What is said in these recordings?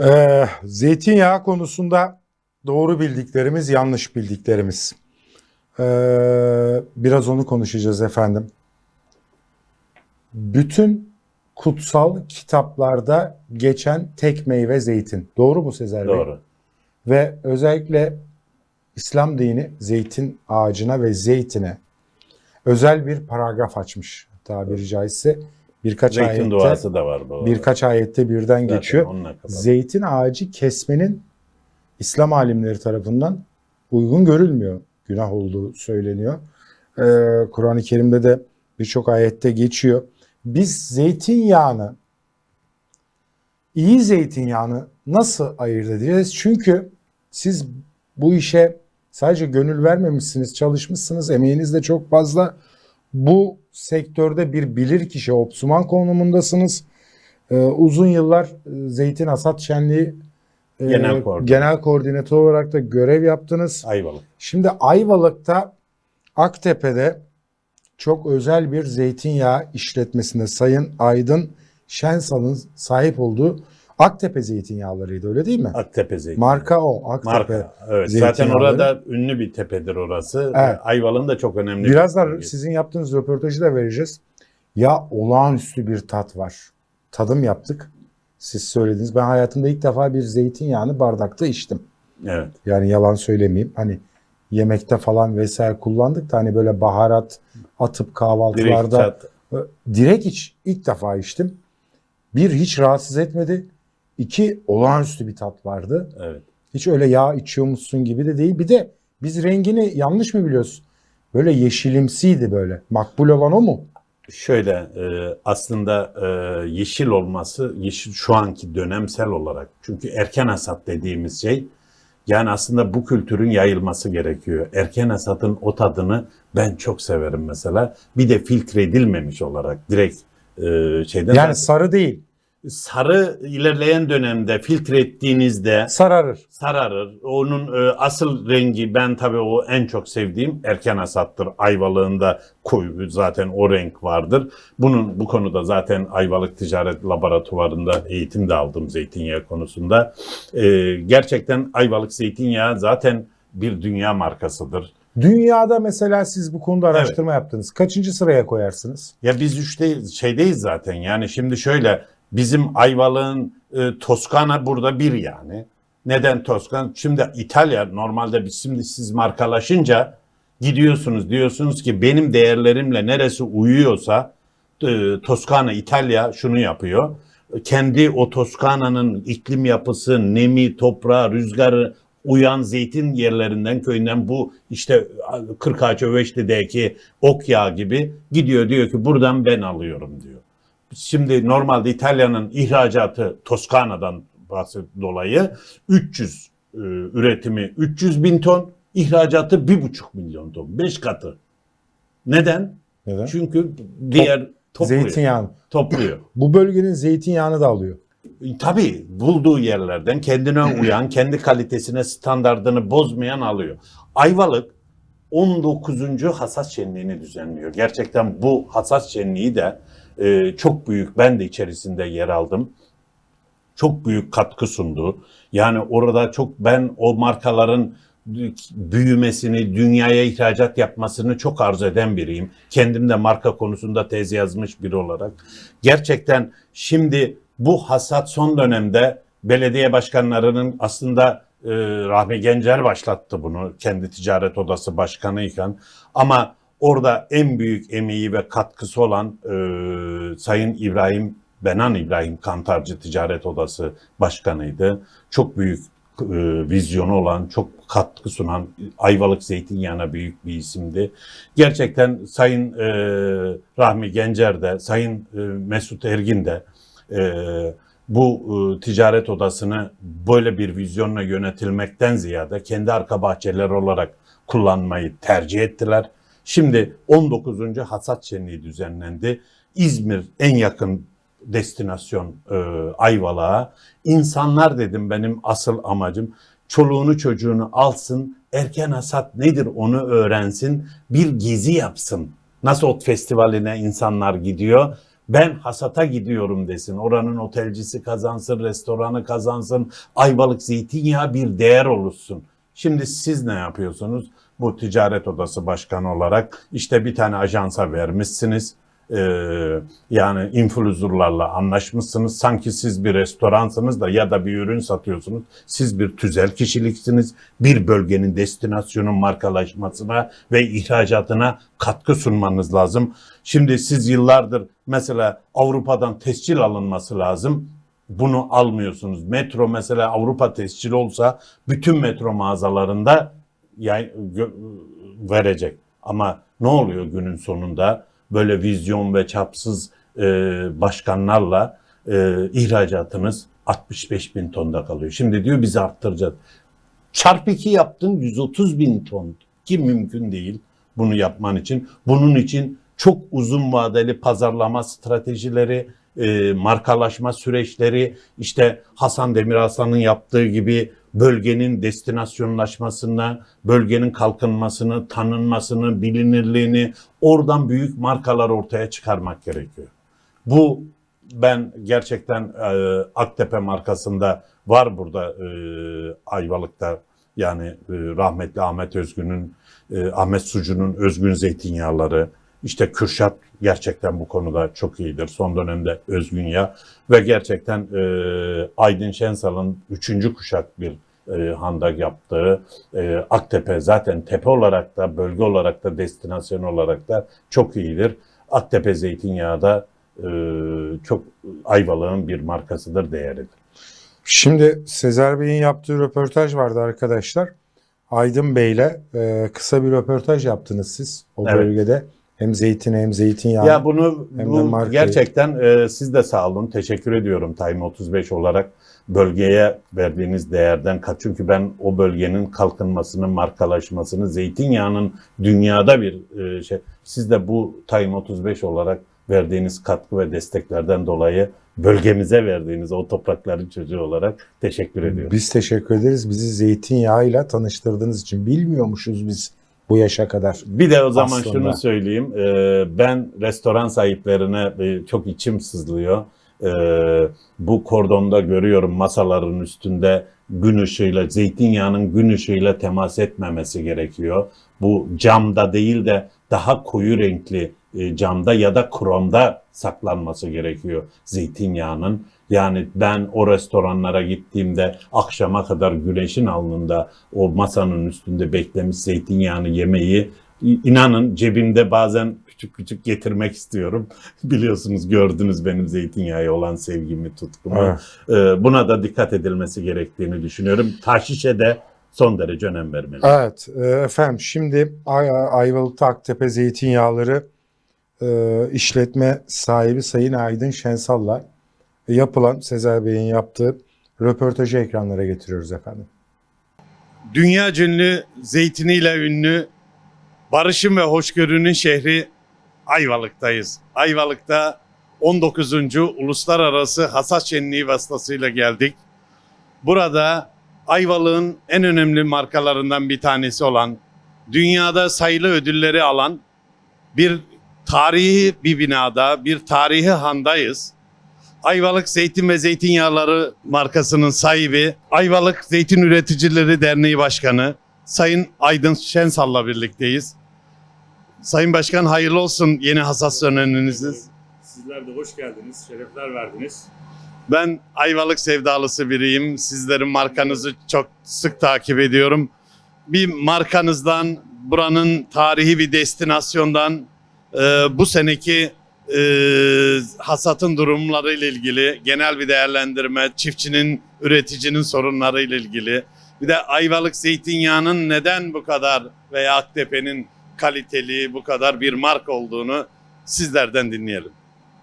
Ee, zeytinyağı konusunda doğru bildiklerimiz, yanlış bildiklerimiz. Ee, biraz onu konuşacağız efendim. Bütün kutsal kitaplarda geçen tek meyve zeytin. Doğru mu Sezer Bey? Doğru. Ve özellikle İslam dini zeytin ağacına ve zeytine özel bir paragraf açmış tabiri caizse. Birkaç Zeytin ayette, duası da var bu. birkaç ayette birden Zaten geçiyor. Zeytin ağacı kesmenin İslam alimleri tarafından uygun görülmüyor. Günah olduğu söyleniyor. Ee, Kur'an-ı Kerim'de de birçok ayette geçiyor. Biz zeytinyağını iyi zeytinyağını nasıl ayırt edeceğiz? Çünkü siz bu işe sadece gönül vermemişsiniz, çalışmışsınız, emeğiniz de çok fazla. Bu sektörde bir bilir kişi, opsuman konumundasınız. Ee, uzun yıllar e, Zeytin Hasat Şenliği e, Genel koordinatör. genel koordinatör olarak da görev yaptınız. Ayvalık. Şimdi Ayvalık'ta Aktepe'de çok özel bir zeytinyağı işletmesinde Sayın Aydın Şensal'ın sahip olduğu Aktepe zeytinyağlarıydı öyle değil mi? Aktepe zeytin. Marka o Aktepe. Marka. Evet. Zaten orada ünlü bir tepedir orası. Evet. Ayvalık'ın da çok önemli. bir Birazdan bölgesi. sizin yaptığınız röportajı da vereceğiz. Ya olağanüstü bir tat var. Tadım yaptık. Siz söylediniz. Ben hayatımda ilk defa bir zeytinyağını bardakta içtim. Evet. Yani yalan söylemeyeyim. Hani yemekte falan vesaire kullandık da hani böyle baharat atıp Direkt kahvaltılarda tat. direkt iç ilk defa içtim. Bir hiç rahatsız etmedi. İki olağanüstü bir tat vardı. Evet. Hiç öyle yağ içiyormuşsun gibi de değil. Bir de biz rengini yanlış mı biliyoruz? Böyle yeşilimsiydi böyle. Makbul olan o mu? Şöyle e, aslında e, yeşil olması yeşil şu anki dönemsel olarak çünkü erken hasat dediğimiz şey yani aslında bu kültürün yayılması gerekiyor. Erken hasatın o tadını ben çok severim mesela. Bir de filtre edilmemiş olarak direkt e, şeyden Yani sarı değil, sarı ilerleyen dönemde filtre ettiğinizde sararır. sararır. Onun e, asıl rengi ben tabii o en çok sevdiğim erken hasattır. Ayvalığında koyu zaten o renk vardır. Bunun bu konuda zaten Ayvalık Ticaret Laboratuvarı'nda eğitim de aldım zeytinyağı konusunda. E, gerçekten Ayvalık zeytinyağı zaten bir dünya markasıdır. Dünyada mesela siz bu konuda araştırma yaptınız. Kaçıncı sıraya koyarsınız? Ya biz üçte şeydeyiz zaten yani şimdi şöyle bizim Ayvalık'ın e, Toskana burada bir yani. Neden Toskana? Şimdi İtalya normalde biz şimdi siz markalaşınca gidiyorsunuz diyorsunuz ki benim değerlerimle neresi uyuyorsa e, Toskana İtalya şunu yapıyor. Kendi o Toskana'nın iklim yapısı, nemi, toprağı, rüzgarı uyan zeytin yerlerinden köyünden bu işte Kırkağaç Öveçli'deki ok yağı gibi gidiyor diyor ki buradan ben alıyorum diyor. Şimdi normalde İtalya'nın ihracatı Toskana'dan dolayı 300 e, üretimi 300 bin ton, ihracatı 1,5 milyon ton. 5 katı. Neden? Neden? Çünkü diğer topluyor. Zeytinyağı. Topluyor. Bu bölgenin zeytinyağını da alıyor. E, Tabii bulduğu yerlerden kendine uyan, kendi kalitesine, standartını bozmayan alıyor. Ayvalık 19. hasat şenliğini düzenliyor. Gerçekten bu hasat şenliği de e, çok büyük. Ben de içerisinde yer aldım. Çok büyük katkı sundu. Yani orada çok ben o markaların büyümesini, dünyaya ihracat yapmasını çok arzu eden biriyim. Kendim de marka konusunda tez yazmış biri olarak. Gerçekten şimdi bu hasat son dönemde belediye başkanlarının aslında e, Rahmi Gencer başlattı bunu kendi ticaret odası başkanıyken ama orada en büyük emeği ve katkısı olan e, Sayın İbrahim Benan İbrahim Kantarcı Ticaret Odası Başkanıydı. Çok büyük e, vizyonu olan, çok katkı sunan Ayvalık Zeytinyağı'na büyük bir isimdi. Gerçekten Sayın e, Rahmi Gencer de, Sayın e, Mesut Ergin de e, bu e, ticaret odasını böyle bir vizyonla yönetilmekten ziyade kendi arka bahçeleri olarak kullanmayı tercih ettiler. Şimdi 19. Hasat Şenliği düzenlendi. İzmir en yakın destinasyon e, Ayvalık'a. İnsanlar dedim benim asıl amacım çoluğunu çocuğunu alsın, erken hasat nedir onu öğrensin, bir gezi yapsın. Nasıl ot festivaline insanlar gidiyor, Ben hasata gidiyorum desin. Oranın otelcisi kazansın, restoranı kazansın. Ayvalık zeytinyağı bir değer oluşsun. Şimdi siz ne yapıyorsunuz? Bu ticaret odası başkanı olarak işte bir tane ajansa vermişsiniz. Ee, yani influencerlarla anlaşmışsınız. Sanki siz bir restoransınız da ya da bir ürün satıyorsunuz. Siz bir tüzel kişiliksiniz. Bir bölgenin destinasyonun markalaşmasına ve ihracatına katkı sunmanız lazım. Şimdi siz yıllardır mesela Avrupa'dan tescil alınması lazım. Bunu almıyorsunuz. Metro mesela Avrupa tescili olsa bütün metro mağazalarında verecek. Ama ne oluyor günün sonunda? Böyle vizyon ve çapsız e, başkanlarla e, ihracatınız 65 bin tonda kalıyor. Şimdi diyor bizi arttıracağız. Çarpı 2 yaptın 130 bin ton ki mümkün değil bunu yapman için. Bunun için çok uzun vadeli pazarlama stratejileri, e, markalaşma süreçleri, işte Hasan Demiraslan'ın yaptığı gibi bölgenin destinasyonlaşmasına, bölgenin kalkınmasını, tanınmasını, bilinirliğini, oradan büyük markalar ortaya çıkarmak gerekiyor. Bu ben gerçekten e, Aktepe markasında var burada e, Ayvalık'ta yani e, rahmetli Ahmet Özgün'ün, e, Ahmet Sucu'nun özgün zeytinyağları, işte Kürşat gerçekten bu konuda çok iyidir. Son dönemde özgün yağ ve gerçekten e, Aydın Şensal'ın üçüncü kuşak bir e, handak yaptığı e, Aktepe zaten tepe olarak da bölge olarak da destinasyon olarak da çok iyidir. Aktepe zeytinyağı da e, çok Ayvalık'ın bir markasıdır, değeridir. Şimdi Sezer Bey'in yaptığı röportaj vardı arkadaşlar. Aydın Bey'le e, kısa bir röportaj yaptınız siz o Evet. bölgede. Hem zeytine hem zeytinyağı. Ya bunu Hem de bu markayı. gerçekten e, siz de sağ olun. Teşekkür ediyorum Time 35 olarak bölgeye verdiğiniz değerden kat. Çünkü ben o bölgenin kalkınmasını, markalaşmasını, zeytinyağının dünyada bir e, şey. Siz de bu Time 35 olarak verdiğiniz katkı ve desteklerden dolayı bölgemize verdiğiniz o toprakların çocuğu olarak teşekkür ediyorum. Biz teşekkür ederiz. Bizi zeytinyağıyla tanıştırdığınız için. Bilmiyormuşuz biz bu yaşa kadar. Bir de o zaman Aslında. şunu söyleyeyim. Ee, ben restoran sahiplerine e, çok içim sızlıyor. Ee, bu kordonda görüyorum masaların üstünde gün ışığıyla, zeytinyağının gün ışığıyla temas etmemesi gerekiyor. Bu camda değil de daha koyu renkli e, camda ya da kromda saklanması gerekiyor zeytinyağının. Yani ben o restoranlara gittiğimde akşama kadar güneşin alnında o masanın üstünde beklemiş zeytinyağını yemeyi inanın cebimde bazen küçük küçük getirmek istiyorum. Biliyorsunuz gördünüz benim zeytinyağı olan sevgimi, tutkumu. Evet. Ee, buna da dikkat edilmesi gerektiğini düşünüyorum. Taşişe de son derece önem vermeli. Evet e, efendim şimdi Ay Ayvalık'ta Aktepe Zeytinyağları e, işletme sahibi Sayın Aydın Şensal'la yapılan Sezer Bey'in yaptığı röportajı ekranlara getiriyoruz efendim. Dünya ünlü, zeytiniyle ünlü, barışın ve hoşgörünün şehri Ayvalık'tayız. Ayvalık'ta 19. Uluslararası Hasat Şenliği vasıtasıyla geldik. Burada Ayvalık'ın en önemli markalarından bir tanesi olan, dünyada sayılı ödülleri alan bir tarihi bir binada, bir tarihi handayız. Ayvalık Zeytin ve Zeytinyağları markasının sahibi, Ayvalık Zeytin Üreticileri Derneği Başkanı Sayın Aydın Şensal'la birlikteyiz. Sayın Başkan hayırlı olsun yeni hasat döneminiz. Sizler de hoş geldiniz, şerefler verdiniz. Ben Ayvalık sevdalısı biriyim. Sizlerin markanızı çok sık takip ediyorum. Bir markanızdan, buranın tarihi bir destinasyondan e, bu seneki e, hasatın durumları ile ilgili genel bir değerlendirme, çiftçinin, üreticinin sorunları ile ilgili. Bir de Ayvalık zeytinyağının neden bu kadar veya Aktepe'nin kaliteli bu kadar bir marka olduğunu sizlerden dinleyelim.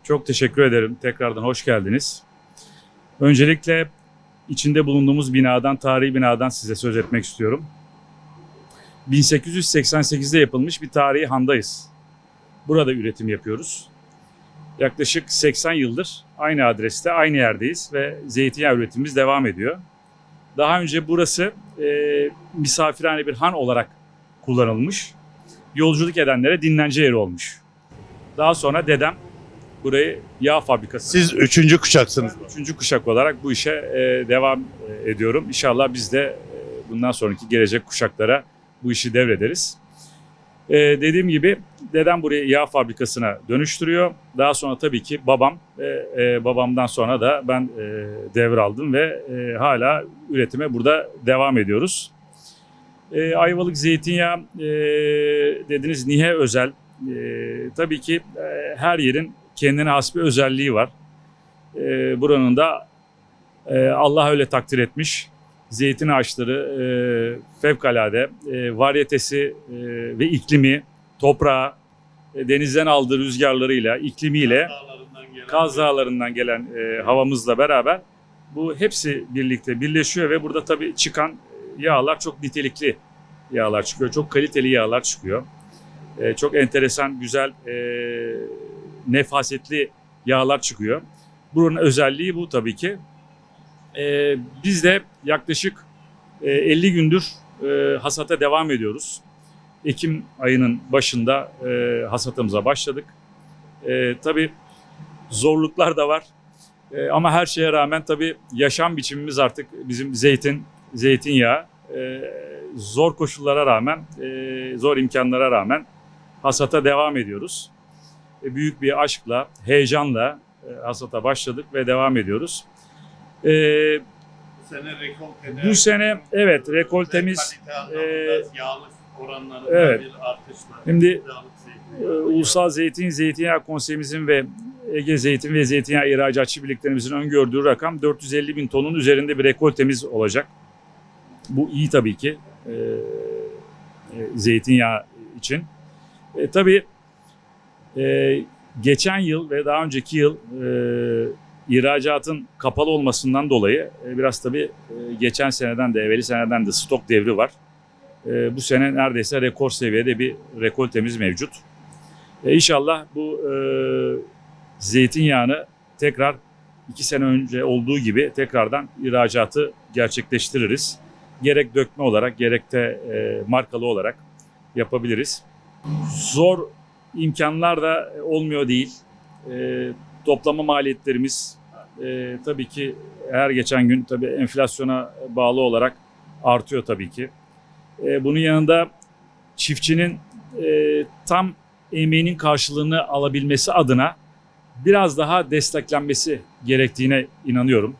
Çok teşekkür ederim. Tekrardan hoş geldiniz. Öncelikle içinde bulunduğumuz binadan, tarihi binadan size söz etmek istiyorum. 1888'de yapılmış bir tarihi handayız. Burada üretim yapıyoruz. Yaklaşık 80 yıldır aynı adreste, aynı yerdeyiz ve zeytinyağı üretimimiz devam ediyor. Daha önce burası e, misafirhane bir han olarak kullanılmış. Yolculuk edenlere dinlence yeri olmuş. Daha sonra dedem burayı yağ fabrikası. Siz üçüncü kuşaksınız. Üçüncü kuşak olarak bu işe e, devam e, ediyorum. İnşallah biz de e, bundan sonraki gelecek kuşaklara bu işi devrederiz. E, dediğim gibi dedem burayı yağ fabrikasına dönüştürüyor. Daha sonra tabii ki babam ve e, babamdan sonra da ben e, devraldım ve e, hala üretime burada devam ediyoruz. E, Ayvalık zeytinyağı e, dediniz niye özel? E, tabii ki e, her yerin kendine has bir özelliği var. E, buranın da e, Allah öyle takdir etmiş. Zeytin ağaçları e, fevkalade e, varyetesi e, ve iklimi, toprağı, e, denizden aldığı rüzgarlarıyla, iklimiyle, Kaz Dağları'ndan gelen e, havamızla beraber bu hepsi birlikte birleşiyor ve burada tabii çıkan yağlar çok nitelikli yağlar çıkıyor. Çok kaliteli yağlar çıkıyor. E, çok enteresan, güzel, e, nefasetli yağlar çıkıyor. Buranın özelliği bu tabii ki. E, biz de yaklaşık e, 50 gündür e, hasata devam ediyoruz. Ekim ayının başında e, hasatımıza başladık. E, tabii zorluklar da var. E, ama her şeye rağmen tabii yaşam biçimimiz artık bizim zeytin, zeytinyağı. E, zor koşullara rağmen, e, zor imkanlara rağmen hasata devam ediyoruz. E, büyük bir aşkla, heyecanla e, hasata başladık ve devam ediyoruz. E, sene rekolte bu sene evet rekoltemiz e, yağlık oranlarında evet. bir artışla. Şimdi Yağlık e. Ulusal Zeytin Zeytinyağı Konseyimizin ve Ege Zeytin ve Zeytinyağı İhracatçı Birliklerimizin öngördüğü rakam 450 bin tonun üzerinde bir rekoltemiz olacak. Bu iyi tabii ki e, e, zeytinyağı için. E, tabii e, geçen yıl ve daha önceki yıl e, ihracatın kapalı olmasından dolayı e, biraz tabii e, geçen seneden de evveli seneden de stok devri var. E, bu sene neredeyse rekor seviyede bir rekoltemiz mevcut. İnşallah bu zeytinyağını tekrar iki sene önce olduğu gibi tekrardan ihracatı gerçekleştiririz. Gerek dökme olarak gerek de markalı olarak yapabiliriz. Zor imkanlar da olmuyor değil. E, toplama maliyetlerimiz e, tabii ki her geçen gün tabii enflasyona bağlı olarak artıyor tabii ki. E, bunun yanında çiftçinin e, tam emeğinin karşılığını alabilmesi adına biraz daha desteklenmesi gerektiğine inanıyorum.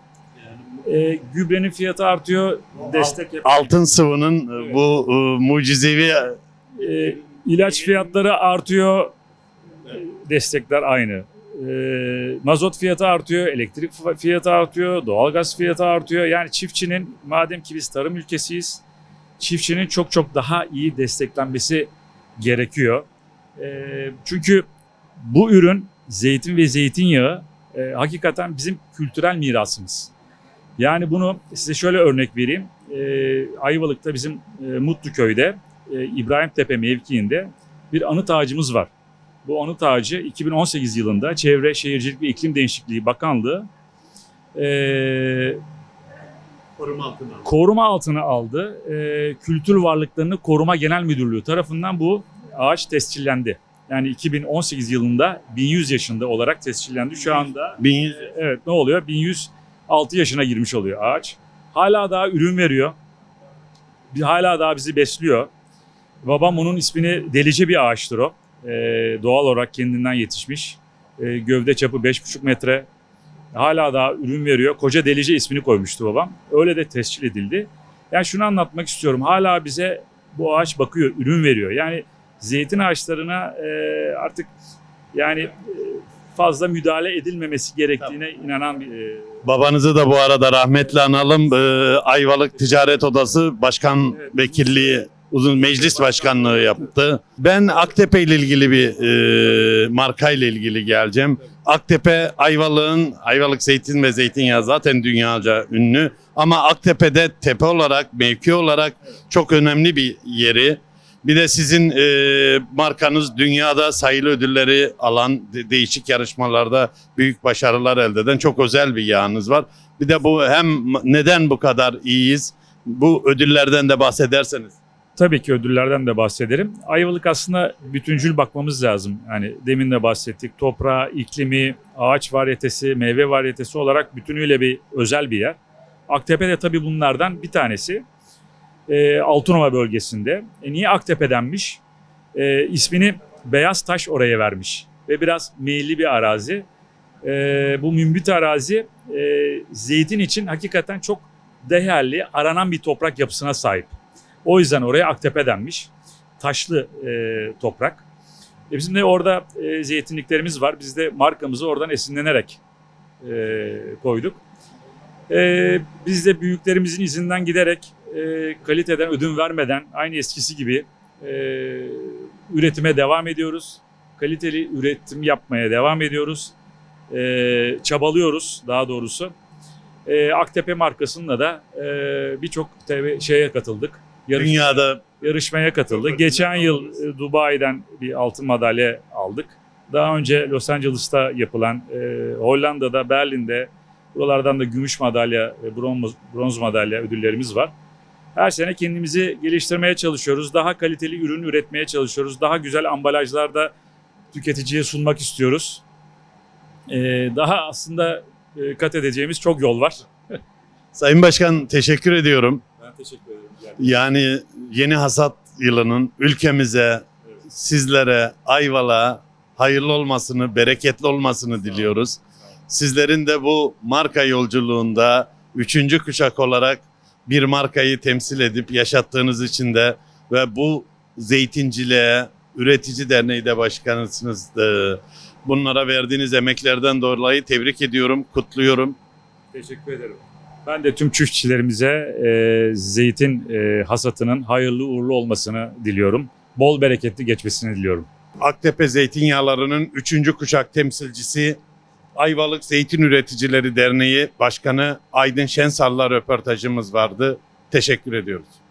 E, gübrenin fiyatı artıyor, destek yap- Altın sıvının Evet. bu e, mucizevi e, ilaç fiyatları artıyor, e, destekler aynı. E, mazot fiyatı artıyor, elektrik fiyatı artıyor, doğalgaz fiyatı artıyor. Yani çiftçinin madem ki biz tarım ülkesiyiz, çiftçinin çok çok daha iyi desteklenmesi gerekiyor. E, çünkü bu ürün zeytin ve zeytinyağı e, hakikaten bizim kültürel mirasımız. Yani bunu size şöyle örnek vereyim. Ayvalık'ta bizim e, Mutluköy'de e, İbrahim Tepe mevkiinde bir anıt ağacımız var. Bu anıt ağacı 2018 yılında Çevre Şehircilik ve İklim Değişikliği Bakanlığı e, koruma altına. koruma altına aldı. E, Kültür Varlıklarını Koruma Genel Müdürlüğü tarafından bu ağaç tescillendi. Yani 2018 yılında 1100 yaşında olarak tescillendi. Şu anda 1100 evet ne oluyor? 1106 yaşına girmiş oluyor ağaç. Hala daha ürün veriyor. Bir- Hala daha bizi besliyor. Babam onun ismini delice bir ağaçtır o. Ee, doğal olarak kendinden yetişmiş. Ee, gövde çapı 5,5 metre. Hala daha ürün veriyor. Koca delice ismini koymuştu babam. Öyle de tescil edildi. Yani şunu anlatmak istiyorum. Hala bize bu ağaç bakıyor, ürün veriyor. Yani zeytin ağaçlarına e, artık yani e, fazla müdahale edilmemesi gerektiğine inanan bir e, Babanızı da bu arada rahmetle analım. Ee, Ayvalık Ticaret Odası Başkan Evet. Vekilliği uzun meclis başkanlığı yaptı. Ben Aktepe ile ilgili bir e, marka ile ilgili geleceğim. Aktepe Ayvalık'ın Ayvalık zeytin ve zeytinyağı zaten dünyaca ünlü ama Aktepe'de tepe olarak, mevki olarak çok önemli bir yeri. Bir de sizin e, markanız dünyada sayılı ödülleri alan de- değişik yarışmalarda büyük başarılar elde eden çok özel bir yağınız var. Bir de bu hem neden bu kadar iyiyiz bu ödüllerden de bahsederseniz. Tabii ki ödüllerden de bahsederim. Ayvalık aslında bütüncül bakmamız lazım. Yani demin de bahsettik. Toprağı, iklimi, ağaç varyetesi, meyve varyetesi olarak bütünüyle bir özel bir yer. Aktepe de tabii bunlardan bir tanesi. E, Altınova bölgesinde. E, niye Aktepe denmiş? E, ismini Beyaz Taş oraya vermiş. Ve biraz meyilli bir arazi. E, bu mümbit arazi e, zeytin için hakikaten çok değerli, aranan bir toprak yapısına sahip. O yüzden oraya Aktepe denmiş. Taşlı e, toprak. E bizim de orada e, zeytinliklerimiz var. Biz de markamızı oradan esinlenerek e, koyduk. E, biz de büyüklerimizin izinden giderek e, kaliteden ödün vermeden aynı eskisi gibi e, üretime devam ediyoruz. Kaliteli üretim yapmaya devam ediyoruz. E, çabalıyoruz daha doğrusu. E, Aktepe markasında da e, birçok şeye katıldık. Yarış- Dünyada yarışmaya katıldı. Geçen yıl e, Dubai'den bir altın madalya aldık. Daha önce Los Angeles'ta yapılan, e, Hollanda'da, Berlin'de buralardan da gümüş madalya ve bronz, bronz madalya ödüllerimiz var. Her sene kendimizi geliştirmeye çalışıyoruz. Daha kaliteli ürün üretmeye çalışıyoruz. Daha güzel ambalajlarda tüketiciye sunmak istiyoruz. E, daha aslında e, kat edeceğimiz çok yol var. Sayın Başkan teşekkür ediyorum. Ben teşekkür ederim. Yani yeni hasat yılının ülkemize, sizlere, Ayvalık'a hayırlı olmasını, bereketli olmasını diliyoruz. Sizlerin de bu marka yolculuğunda üçüncü kuşak olarak bir markayı temsil edip yaşattığınız için de ve bu zeytinciliğe, üretici derneği de başkanısınız. Bunlara verdiğiniz emeklerden dolayı tebrik ediyorum, kutluyorum. Teşekkür ederim. Ben de tüm çiftçilerimize e, zeytin e, hasatının hayırlı uğurlu olmasını diliyorum. Bol bereketli geçmesini diliyorum. Aktepe Zeytinyağları'nın 3. kuşak temsilcisi Ayvalık Zeytin Üreticileri Derneği Başkanı Aydın Şensal'la röportajımız vardı. Teşekkür ediyoruz.